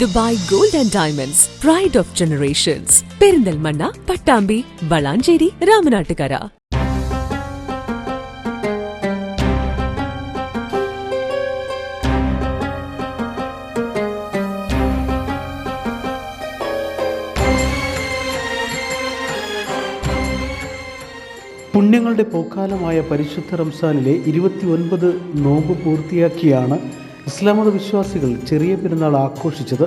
Dubai gold and diamonds pride of generations Perinthalmanna Pattambi Valanchery Ramanattukara. പുണ്യങ്ങളുടെ പോക്കാലമായ പരിശുദ്ധ റംസാനിലെ ഇരുപത്തി ഒൻപത് നോമ്പ് പൂർത്തിയാക്കിയാണ് ഇസ്ലാം മത വിശ്വാസികൾ ചെറിയ പെരുന്നാൾ ആഘോഷിച്ചത്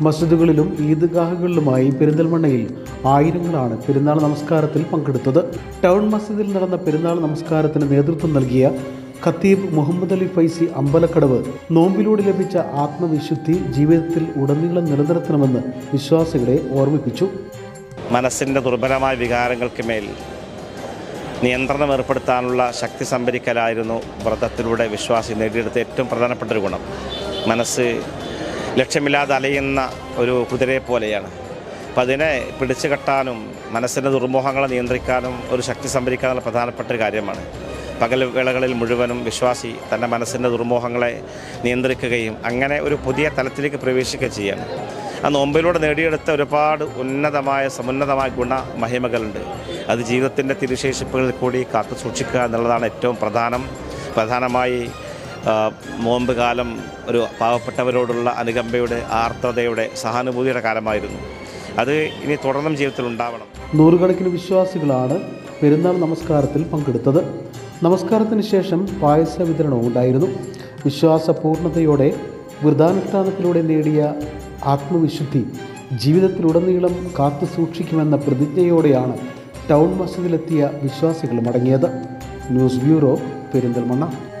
മസ്ജിദുകളിലും ഈദ്ഗാഹുകളിലുമായി പെരിന്തൽമണ്ണയിൽ ആയിരങ്ങളാണ് പെരുന്നാൾ നമസ്കാരത്തിൽ പങ്കെടുത്തത്. ടൗൺ മസ്ജിദിൽ നടന്ന പെരുന്നാൾ നമസ്കാരത്തിന് നേതൃത്വം നൽകിയ ഖത്തീബ് മുഹമ്മദ് അലി ഫൈസി അമ്പലക്കടവ് നോമ്പിലൂടെ ലഭിച്ച ആത്മവിശുദ്ധി ജീവിതത്തിൽ ഉടനീളം നിലനിർത്തണമെന്ന് വിശ്വാസികളെ ഓർമ്മിപ്പിച്ചു. മനസ്സിന്റെ ദുർബലമായ വികാരങ്ങൾക്ക് മേൽ നിയന്ത്രണം ഏർപ്പെടുത്താനുള്ള ശക്തി സംഭരിക്കലായിരുന്നു വ്രതത്തിലൂടെ വിശ്വാസി നേടിയെടുത്ത ഏറ്റവും പ്രധാനപ്പെട്ട ഒരു ഗുണം. മനസ്സ് ലക്ഷ്യമില്ലാതെ അലയുന്ന ഒരു കുതിരയെ പോലെയാണ്. അപ്പം അതിനെ പിടിച്ചു കെട്ടാനും മനസ്സിന്റെ ദുർമോഹങ്ങളെ നിയന്ത്രിക്കാനും ഒരു ശക്തി സംഭരിക്കാനുള്ള പ്രധാനപ്പെട്ട ഒരു കാര്യമാണ്. പകൽ വേളകളിൽ മുഴുവനും വിശ്വാസി തന്റെ മനസ്സിന്റെ ദുർമോഹങ്ങളെ നിയന്ത്രിക്കുകയും അങ്ങനെ ഒരു പുതിയ തലത്തിലേക്ക് പ്രവേശിക്കുകയും ചെയ്യാണ്. ആ നോമ്പിലൂടെ നേടിയെടുത്ത ഒരുപാട് ഉന്നതമായ സമുന്നതമായ ഗുണ മഹിമകളുണ്ട്. അത് ജീവിതത്തിന്റെ തിരുശേഷിപ്പുകളിൽ കൂടി കാത്തു സൂക്ഷിക്കുക എന്നുള്ളതാണ് ഏറ്റവും പ്രധാനം. പ്രധാനമായി നോമ്പ് കാലം ഒരു പാവപ്പെട്ടവരോടുള്ള അനുകമ്പയുടെ ആർദ്രതയുടെ സഹാനുഭൂതിയുടെ കാലമായിരുന്നു. അത് ഇനി തുടർന്നും ജീവിതത്തിൽ ഉണ്ടാവണം. നൂറുകണക്കിന് വിശ്വാസികളാണ് പെരുന്നാൾ നമസ്കാരത്തിൽ പങ്കെടുത്തത്. നമസ്കാരത്തിന് ശേഷം പായസ വിതരണവും ഉണ്ടായിരുന്നു. വിശ്വാസ പൂർണതയോടെ നേടിയ ആത്മവിശുദ്ധി ജീവിതത്തിലുടനീളം കാത്തു സൂക്ഷിക്കുമെന്ന പ്രതിജ്ഞയോടെയാണ് ടൗൺ മസ്ജിദിലെത്തിയ വിശ്വാസികൾ മടങ്ങിയത് ന്യൂസ് ബ്യൂറോ പെരിന്തൽമണ്ണ.